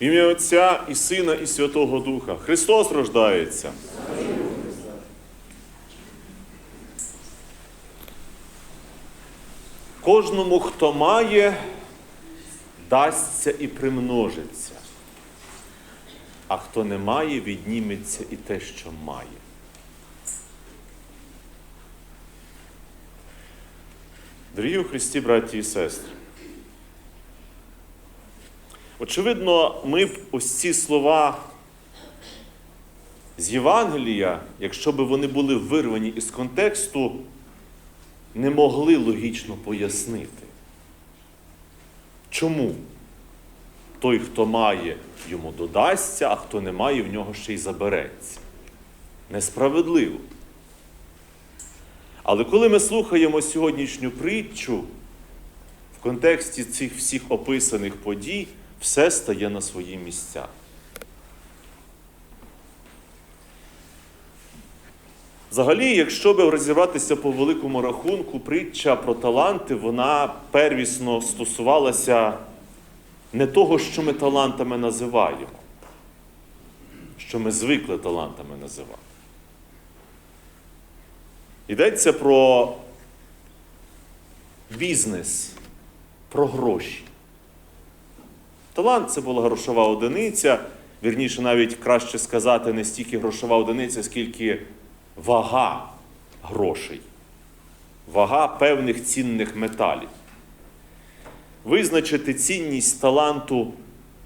В ім'я Отця і Сина, і Святого Духа. Христос рождається. Кожному, хто має, дасться і примножиться. А хто не має, відніметься і те, що має. Дорогі у Христі, браті і сестри, очевидно, ми б ось ці слова з Євангелія, якщо б вони були вирвані із контексту, не могли логічно пояснити. Чому? Той, хто має, йому додасться, а хто не має, в нього ще й забереться. Несправедливо. Але коли ми слухаємо сьогоднішню притчу, в контексті цих всіх описаних подій, все стає на свої місця. Взагалі, якщо би розібратися по великому рахунку, притча про таланти, вона первісно стосувалася не того, що ми талантами називаємо, що ми звикли талантами називати. Йдеться про бізнес, про гроші. Талант це була грошова одиниця, вірніше, навіть краще сказати, не стільки грошова одиниця, скільки вага грошей, вага певних цінних металів. Визначити цінність таланту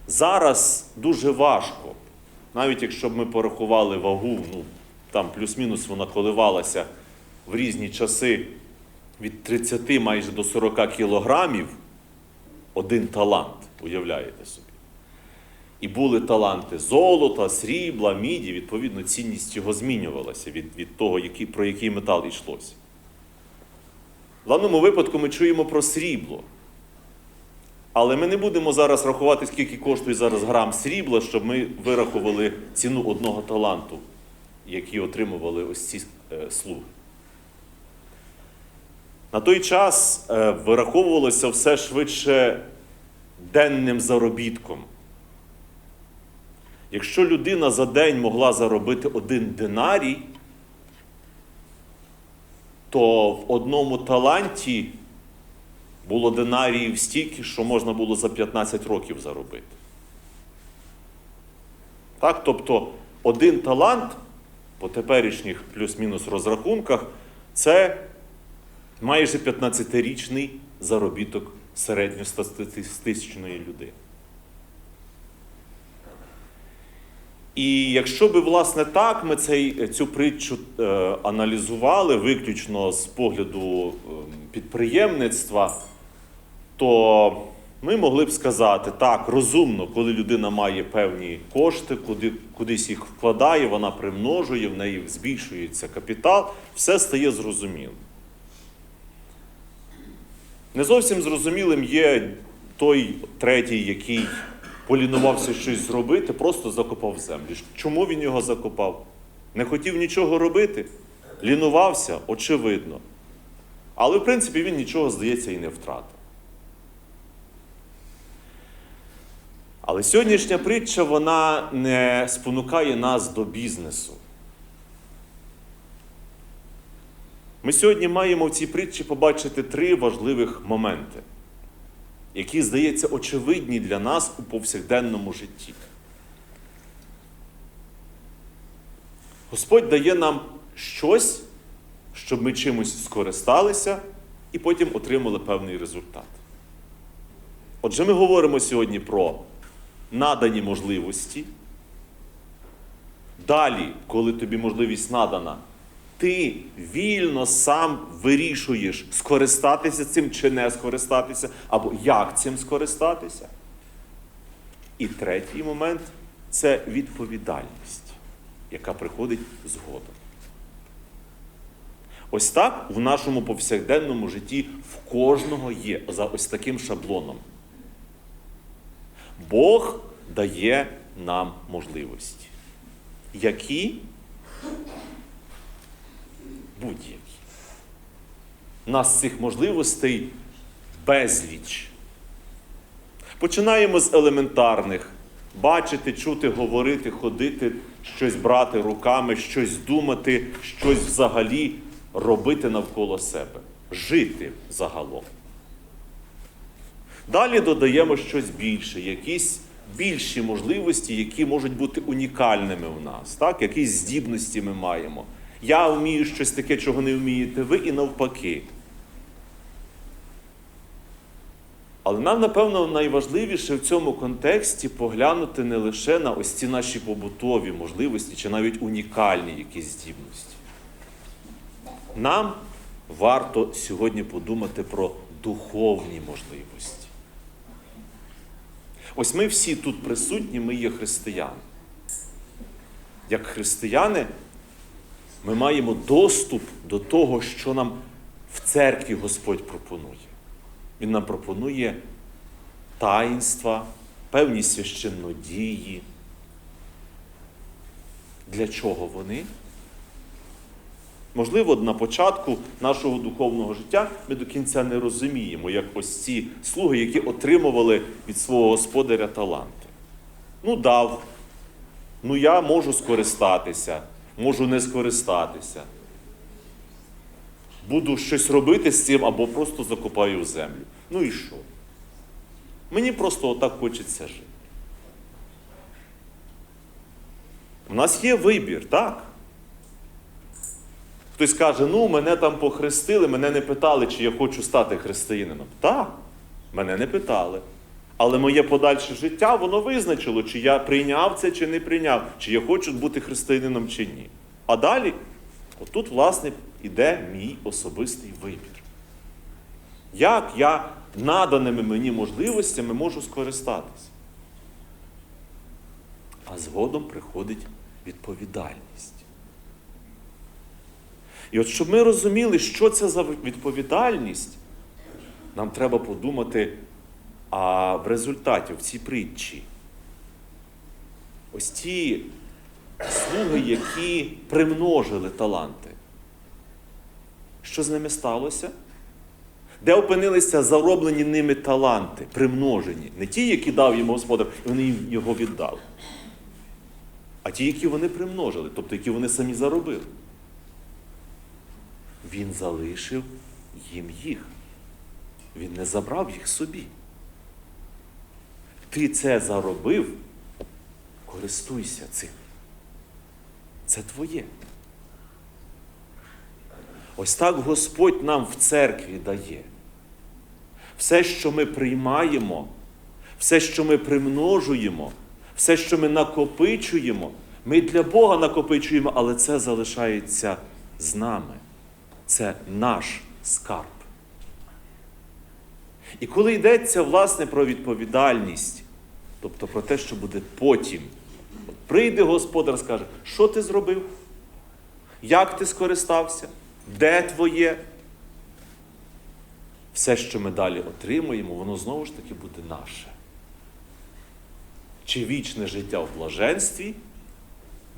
зараз дуже важко. Навіть якщо б ми порахували вагу, ну, там плюс-мінус вона коливалася в різні часи від 30 майже до 40 кілограмів один талант, уявляєте собі. І були таланти золота, срібла, міді, відповідно, цінність його змінювалася від, від того, який, про який метал йшлося. В даному випадку ми чуємо про срібло. Але ми не будемо зараз рахувати, скільки коштує зараз грам срібла, щоб ми вирахували ціну одного таланту, який отримували ось ці е, слуги. На той час е, вираховувалося все швидше денним заробітком. Якщо людина за день могла заробити один динарій, то в одному таланті було динаріїв стільки, що можна було за 15 років заробити. Так, тобто один талант по теперішніх плюс-мінус розрахунках це майже 15-річний заробіток середньостатистичної людини. І якщо би, власне, так ми цей, цю притчу е, аналізували виключно з погляду е, підприємництва, то ми могли б сказати, так, розумно, коли людина має певні кошти, куди, кудись їх вкладає, вона примножує, в неї збільшується капітал, все стає зрозумілим. Не зовсім зрозумілим є той третій, який полінувався щось зробити, просто закопав землю. Чому він його закопав? Не хотів нічого робити? Лінувався, очевидно. Але, в принципі, він нічого, здається, і не втратив. Але сьогоднішня притча вона не спонукає нас до бізнесу. Ми сьогодні маємо в цій притчі побачити три важливих моменти, які, здається, очевидні для нас у повсякденному житті. Господь дає нам щось, щоб ми чимось скористалися і потім отримали певний результат. Отже, ми говоримо сьогодні про надані можливості. Далі, коли тобі можливість надана, ти вільно сам вирішуєш, скористатися цим чи не скористатися, або як цим скористатися. І третій момент це відповідальність, яка приходить згодом. Ось так в нашому повсякденному житті в кожного є за ось таким шаблоном. Бог дає нам можливості. Які? Будь-які. Нас цих можливостей безліч. Починаємо з елементарних. бачити, чути, говорити, ходити, щось брати руками, щось думати, щось взагалі робити навколо себе, жити загалом. Далі додаємо щось більше, якісь більші можливості, які можуть бути унікальними у нас, так? якісь здібності ми маємо. Я вмію щось таке, чого не вмієте ви, і навпаки. Але нам, напевно, найважливіше в цьому контексті поглянути не лише на ось ці наші побутові можливості чи навіть унікальні якісь здібності. Нам варто сьогодні подумати про духовні можливості. Ось ми всі тут присутні, ми є християни. Як християни, ми маємо доступ до того, що нам в церкві Господь пропонує. Він нам пропонує таїнства, певні священнодії. Для чого вони? Можливо, на початку нашого духовного життя ми до кінця не розуміємо, як ось ці слуги, які отримували від свого господаря таланти. Ну, дав, ну я можу скористатися, можу не скористатися. Буду щось робити з цим або просто закопаю землю. Ну і що? Мені просто отак хочеться жити. У нас є вибір, так? Хтось каже, ну, мене там похрестили, мене не питали, чи я хочу стати християнином. Так, мене не питали. Але моє подальше життя, воно визначило, чи я прийняв це, чи не прийняв, чи я хочу бути християнином, чи ні. А далі, отут, власне, іде мій особистий вибір. Як я наданими мені можливостями можу скористатися? А згодом приходить відповідальність. І от щоб ми розуміли, що це за відповідальність, нам треба подумати, а в результаті в цій притчі. Ось ті слуги, які примножили таланти. Що з ними сталося? Де опинилися зароблені ними таланти, примножені. Не ті, які дав їм господар, і вони їм його віддали. А ті, які вони примножили, тобто які вони самі заробили. Він залишив їм їх. Він не забрав їх собі. Ти це заробив, користуйся цим. Це твоє. Ось так Господь нам в церкві дає. Все, що ми приймаємо, все, що ми примножуємо, все, що ми накопичуємо, ми для Бога накопичуємо, але це залишається з нами. Це наш скарб. І коли йдеться, власне, про відповідальність, тобто про те, що буде потім, от прийде Господар, скаже, що ти зробив? Як ти скористався? Де твоє? Все, що ми далі отримуємо, воно знову ж таки буде наше. Чи вічне життя в блаженстві?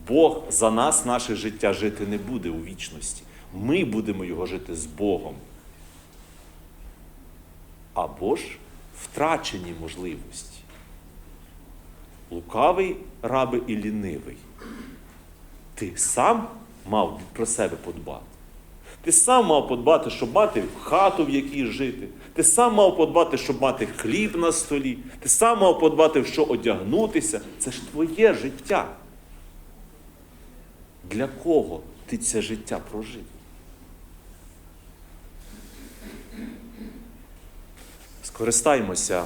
Бог за нас наше життя жити не буде у вічності. Ми будемо його жити з Богом. Або ж втрачені можливості. Лукавий раби і лінивий. Ти сам мав про себе подбати. Ти сам мав подбати, щоб мати хату, в якій жити. Ти сам мав подбати, щоб мати хліб на столі. Ти сам мав подбати, в що одягнутися. Це ж твоє життя. Для кого ти це життя прожив? Скористаймося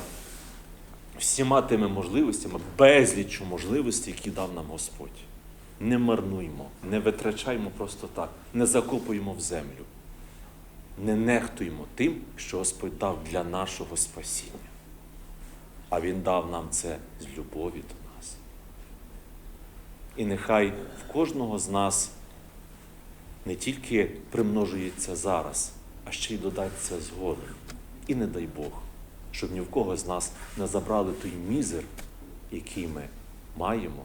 всіма тими можливостями, безліччю можливостей, які дав нам Господь. Не марнуймо, не витрачаймо просто так, не закопуємо в землю, не нехтуймо тим, що Господь дав для нашого спасіння. А Він дав нам це з любові до нас. І нехай в кожного з нас не тільки примножується зараз, а ще й додаться згодом. І не дай Бог, щоб ні в кого з нас не забрали той мізер, який ми маємо.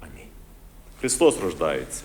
Амінь. Христос рождається.